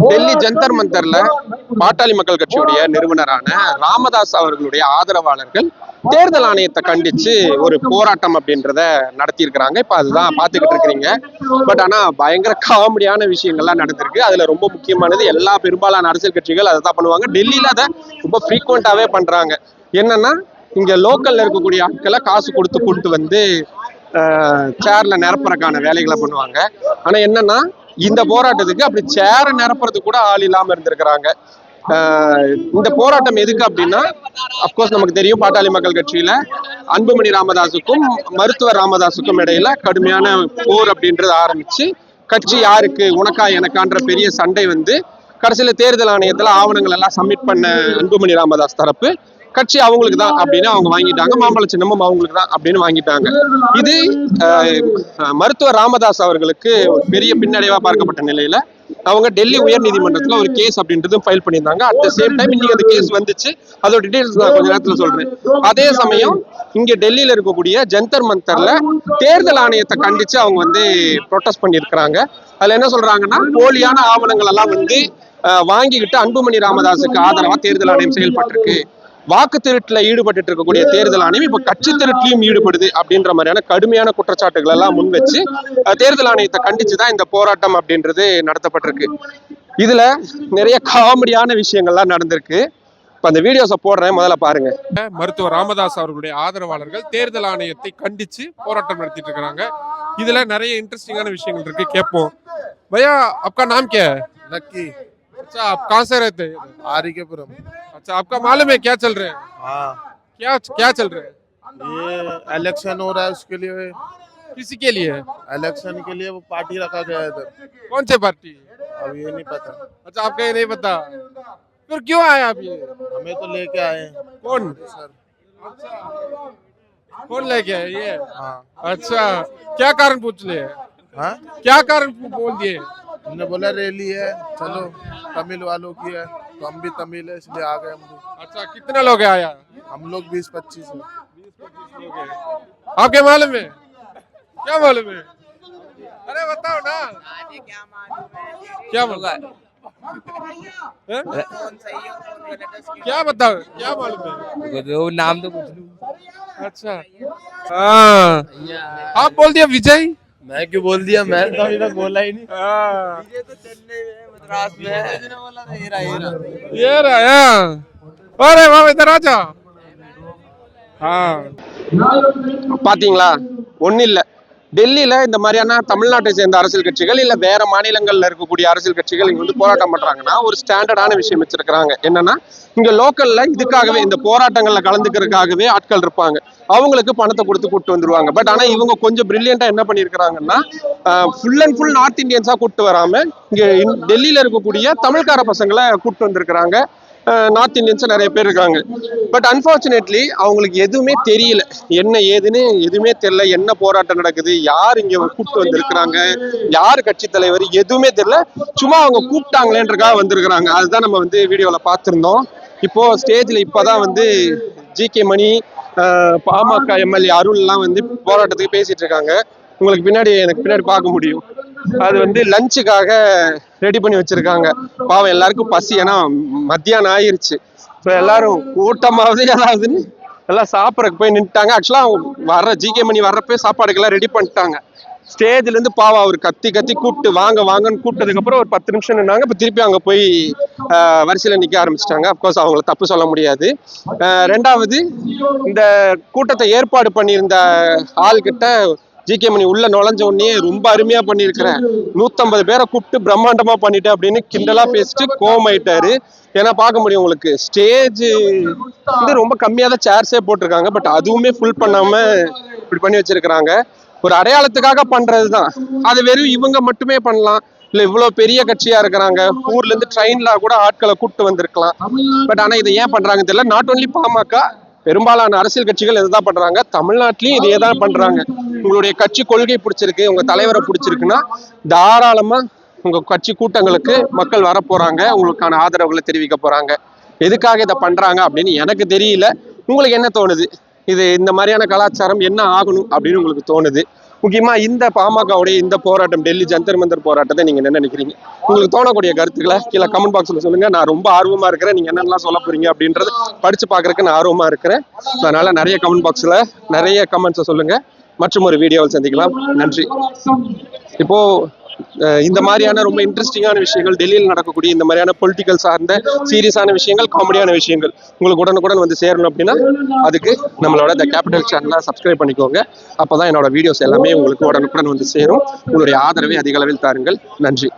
டெல்லி ஜந்தர் மந்தர்ல பாட்டாளி மக்கள் கட்சியுடைய நிறுவனரான ராமதாஸ் அவர்களுடைய ஆதரவாளர்கள் தேர்தல் ஆணையத்தை கண்டிச்சு ஒரு போராட்டம் அப்படின்றத நடத்தியிருக்கிறாங்க. இப்ப அதுதான் பாத்துக்கிட்டு இருக்கிறீங்க. பட் ஆனா பயங்கர காமெடியான விஷயங்கள்லாம் நடந்திருக்கு. அதுல ரொம்ப முக்கியமானது எல்லா பெரும்பாலான அரசியல் கட்சிகள் அதை தான் பண்ணுவாங்க. டெல்லியில அதை ரொம்ப ஃப்ரீக்வெண்டாவே பண்றாங்க. என்னன்னா இங்க லோக்கல்ல இருக்கக்கூடிய ஆட்களை காசு கொடுத்து கூட்டு வந்து சேர்ல நிரப்புறதுக்கான வேலைகளை பண்ணுவாங்க. ஆனா என்னன்னா இந்த போராட்டத்துக்கு அப்படி சேரை நிரப்புறதுக்கு கூட ஆள் இல்லாம இருந்திருக்கிறாங்க. இந்த போராட்டம் எதுக்கு அப்படின்னா அப்கோர்ஸ் நமக்கு தெரியும் பாட்டாளி மக்கள் கட்சியில அன்புமணி ராமதாஸுக்கும் மருத்துவர் ராமதாஸுக்கும் இடையில கடுமையான போர் அப்படின்றது ஆரம்பிச்சு கட்சி யாருக்கு உனக்கா எனக்கான்ற பெரிய சண்டை வந்து கடைசியில தேர்தல் ஆணையத்துல ஆவணங்கள் எல்லாம் சப்மிட் பண்ண அன்புமணி ராமதாஸ் தரப்பு கட்சி அவங்களுக்கு தான் அப்படின்னு அவங்க வாங்கிட்டாங்க. மாம்பழ சின்னமும் அவங்களுக்கு தான் அப்படின்னு வாங்கிட்டாங்க. இது மருத்துவர் ராமதாஸ் அவர்களுக்கு ஒரு பெரிய பின்னடைவா பார்க்கப்பட்ட நிலையில அவங்க டெல்லி உயர் நீதிமன்றத்துல ஒரு கேஸ் அப்படின்றதும் ஃபைல் பண்ணியிருந்தாங்க. அட் த சேம் டைம் இன்னைக்கு அந்த கேஸ் வந்துச்சு. அதோட டீடைல்ஸ் நான் கொஞ்ச நேரத்துல சொல்றேன். அதே சமயம் இங்க டெல்லியில இருக்கக்கூடிய ஜந்தர் மந்தர்ல தேர்தல் ஆணையத்தை கண்டிச்சு அவங்க வந்து ப்ரொட்டஸ்ட் பண்ணியிருக்கிறாங்க. அதுல என்ன சொல்றாங்கன்னா போலியான ஆவணங்கள் எல்லாம் வந்து வாங்கிக்கிட்டு அன்புமணி ராமதாஸுக்கு ஆதரவா தேர்தல் ஆணையம் செயல்பட்டிருக்கு. வாக்கு திருட்டில் ஈடுபட்டு இருக்கக்கூடிய தேர்தல் ஆணையம் இப்போ கட்சி திருட்டிலையும் ஈடுபடுது அப்படின்ற மாதிரியான கடுமையான குற்றச்சாட்டுகள் எல்லாம் முன் வச்சு தேர்தல் ஆணையத்தை கண்டிச்சு தான் இந்த போராட்டம் அப்படின்றது நடத்தப்பட்டிருக்கு. இதுல நிறைய காமெடியான விஷயங்கள்லாம் நடந்திருக்கு. இப்போ அந்த வீடியோஸை போடுறேன் முதல்ல பாருங்க. மருத்துவர் ராமதாஸ் அவர்களுடைய ஆதரவாளர்கள் தேர்தல் ஆணையத்தை கண்டிச்சு போராட்டம் நடத்திட்டு இருக்கிறாங்க இதுல நிறைய இன்ட்ரெஸ்டிங்கான விஷயங்கள் இருக்கு கேட்போம். பையா அப்பா நாம் கே? லக்கி. अच्छा आप कहाँ से रहते हैं? आरी के पुरम अच्छा आपका मालूम है क्या चल रहा है? हाँ। क्या क्या चल रहा है? ये इलेक्शन हो रहा है उसके लिए। किसी के लिए? इलेक्शन के लिए वो पार्टी रखा गया है इधर। कौन से पार्टी? अब ये नहीं पता। अच्छा आपका ये नहीं पता। फिर क्यों आए आप ये? हमें तो लेके आए हैं। कौन? सर। कौन लेके आए ये? हाँ। अच्छा क्या कारण पूछ लिए? हाँ? क्या कारण बोल दिए? हमने बोला रैली है चलो। तमिल वालों की है तो हम भी तमिल है इसलिए आ गए हम लोग अच्छा कितने लोग हैं आया हम लोग बीस पच्चीस हैं आपके मालूम है? क्या मालूम है? अरे बताओ ना। क्या मालूम? हैं? क्या बताओ क्या मालूम है? वो नाम तो पूछ लूँ। अच्छा। हाँ। आप बोल दिया विजय? मैं क्यों बोल दिया? मैं तो अभी तक बोला ही नहीं। हाँ। मद्रास में ये रहा हाँ। अरे वाह इधर आ जा हाँ பாத்தீங்களா ஒண்ணு இல்ல டெல்லியில இந்த மாதிரியான தமிழ்நாட்டை சேர்ந்த அரசியல் கட்சிகள் இல்ல வேற மாநிலங்கள்ல இருக்கக்கூடிய அரசியல் கட்சிகள் இங்க வந்து போராட்டம் பண்றாங்கன்னா ஒரு ஸ்டாண்டர்டான விஷயம் வச்சிருக்கிறாங்க. என்னன்னா இங்க லோக்கல்ல இதுக்காகவே இந்த போராட்டங்கள்ல கலந்துக்கிறதுக்காகவே ஆட்கள் இருப்பாங்க. அவங்களுக்கு பணத்தை கொடுத்து கூட்டு வந்துருவாங்க. பட் ஆனா இவங்க கொஞ்சம் பிரில்லியண்டாக என்ன பண்ணியிருக்கிறாங்கன்னா ஃபுல் அண்ட் ஃபுல் நார்த் இந்தியன்ஸா கூட்டு வராம இங்க டெல்லியில் டெல்லியில இருக்கக்கூடிய தமிழ்கார பசங்களை கூட்டு வந்திருக்கிறாங்க. நார்த் இந்தியன்ஸ் நிறைய பேர் இருக்காங்க. பட் அன்பார்ச்சுனேட்லி அவங்களுக்கு எதுவுமே தெரியல. என்ன ஏதுன்னு எதுவுமே தெரியல. என்ன போராட்டம் நடக்குது? யார் இங்கே கூப்பிட்டு வந்திருக்கிறாங்க? யார் கட்சி தலைவர்? எதுவுமே தெரியல. சும்மா அவங்க கூப்பிட்டாங்களேன்றக்காக வந்திருக்கிறாங்க. அதுதான் நம்ம வந்து வீடியோவில் பார்த்துருந்தோம். இப்போ ஸ்டேஜ்ல இப்பதான் வந்து G K Mani PMK MLA அருள்லாம் வந்து போராட்டத்துக்கு பேசிட்டு இருக்காங்க. உங்களுக்கு பின்னாடி எனக்கு பின்னாடி பார்க்க முடியும். அது வந்து லஞ்சுக்காக ரெடி பண்ணி வச்சிருக்காங்க. பாவம் எல்லாருக்கும் பசி ஏன்னா மத்தியானம் ஆயிருச்சு. ஸோ எல்லாரும் கூட்டமாவது ஏதாவதுன்னு எல்லாம் சாப்பிட்றதுக்கு போய் நின்றுட்டாங்க ஆக்சுவலாக வர்ற ஜிகே மணி வர்றப்பே சாப்பாடுக்கெல்லாம் ரெடி பண்ணிட்டாங்க. ஸ்டேஜ்லேருந்து பாவம் அவர் கத்தி கத்தி கூப்பிட்டு வாங்க வாங்கன்னு கூப்பிட்டதுக்கப்புறம் ஒரு பத்து நிமிஷம் நின்னாங்க. இப்போ திருப்பி அங்கே போய் ஆஹ், வரிசையில நிக்க ஆரம்பிச்சிட்டாங்க. அப்கோர்ஸ் அவங்கள தப்பு சொல்ல முடியாது. ஆஹ், ரெண்டாவது இந்த கூட்டத்தை ஏற்பாடு பண்ணியிருந்த ஆள்கிட்ட ஜிகே மணி உள்ள நுழைஞ்ச உடனே ரொம்ப அருமையா பண்ணியிருக்கிறேன். நூத்தம்பது பேரை கூப்பிட்டு பிரம்மாண்டமா பண்ணிட்டேன் அப்படின்னு கிண்டலா பேசிட்டு கோவமாயிட்டாரு. ஏன்னா பார்க்க முடியும் உங்களுக்கு. ஸ்டேஜ் வந்து ரொம்ப கம்மியாக தான் சேர்ஸே போட்டிருக்காங்க. பட் அதுவுமே ஃபுல் பண்ணாம இப்படி பண்ணி வச்சிருக்கிறாங்க. ஒரு அடையாளத்துக்காக பண்றதுதான். அது வெறும் இவங்க மட்டுமே பண்ணலாம். இல்ல இவ்வளவு பெரிய கட்சியா இருக்கிறாங்க. ஊர்ல இருந்து ட்ரெயின்ல கூட ஆட்களை கூப்பிட்டு வந்திருக்கலாம். பட் ஆனா இதை ஏன் பண்றாங்கன்னு தெரியல. நாட் ஓன்லி பாமக பெரும்பாலான அரசியல் கட்சிகள் இதை தான் பண்றாங்க? தமிழ்நாட்டிலயும் இதே தான் பண்றாங்க. உங்களுடைய கட்சி கொள்கை பிடிச்சிருக்கு உங்க தலைவரை பிடிச்சிருக்குன்னா தாராளமா உங்க கட்சி கூட்டங்களுக்கு மக்கள் வர போறாங்க உங்களுக்கான ஆதரவுகளை தெரிவிக்க போறாங்க. எதுக்காக இதை பண்றாங்க அப்படின்னு எனக்கு தெரியல. உங்களுக்கு என்ன தோணுது? இது இந்த மாதிரியான கலாச்சாரம் என்ன ஆகணும் அப்படின்னு உங்களுக்கு தோணுது? முக்கியமாக இந்த பாமகவுடைய இந்த போராட்டம் டெல்லி ஜந்தர் மந்தர் போராட்டத்தை நீங்கள் என்ன நினைக்கிறீங்க? உங்களுக்கு தோணக்கூடிய கருத்துக்களை கீழே கமெண்ட் பாக்ஸில் சொல்லுங்கள் நான் ரொம்ப ஆர்வமாக இருக்கிறேன். நீங்க என்னெல்லாம் சொல்ல போறீங்க அப்படின்றது படிச்சு பார்க்குறக்கு நான் ஆர்வமாக இருக்கிறேன். அதனால நிறைய கமெண்ட் பாக்ஸில் நிறைய கமெண்ட்ஸை சொல்லுங்க. மற்றும் ஒரு வீடியோவில் சந்திக்கலாம். நன்றி. இப்போ இந்த மாதிரியான ரொம்ப இன்ட்ரெஸ்டிங்கான விஷயங்கள் டெல்லியில் நடக்கக்கூடிய இந்த மாதிரியான பொலிட்டிக்கல் சார்ந்த சீரியஸான விஷயங்கள் காமெடியான விஷயங்கள் உங்களுக்கு உடனுக்குடன் வந்து சேரணும் அப்படின்னா அதுக்கு நம்மளோட இந்த கேபிட்டல் சேனலை சப்ஸ்கிரைப் பண்ணிக்கோங்க. அப்பதான் என்னோட வீடியோஸ் எல்லாமே உங்களுக்கு உடனுக்குடன் வந்து சேரும். உங்களுடைய ஆதரவை அதிக அளவில் தாருங்கள். நன்றி.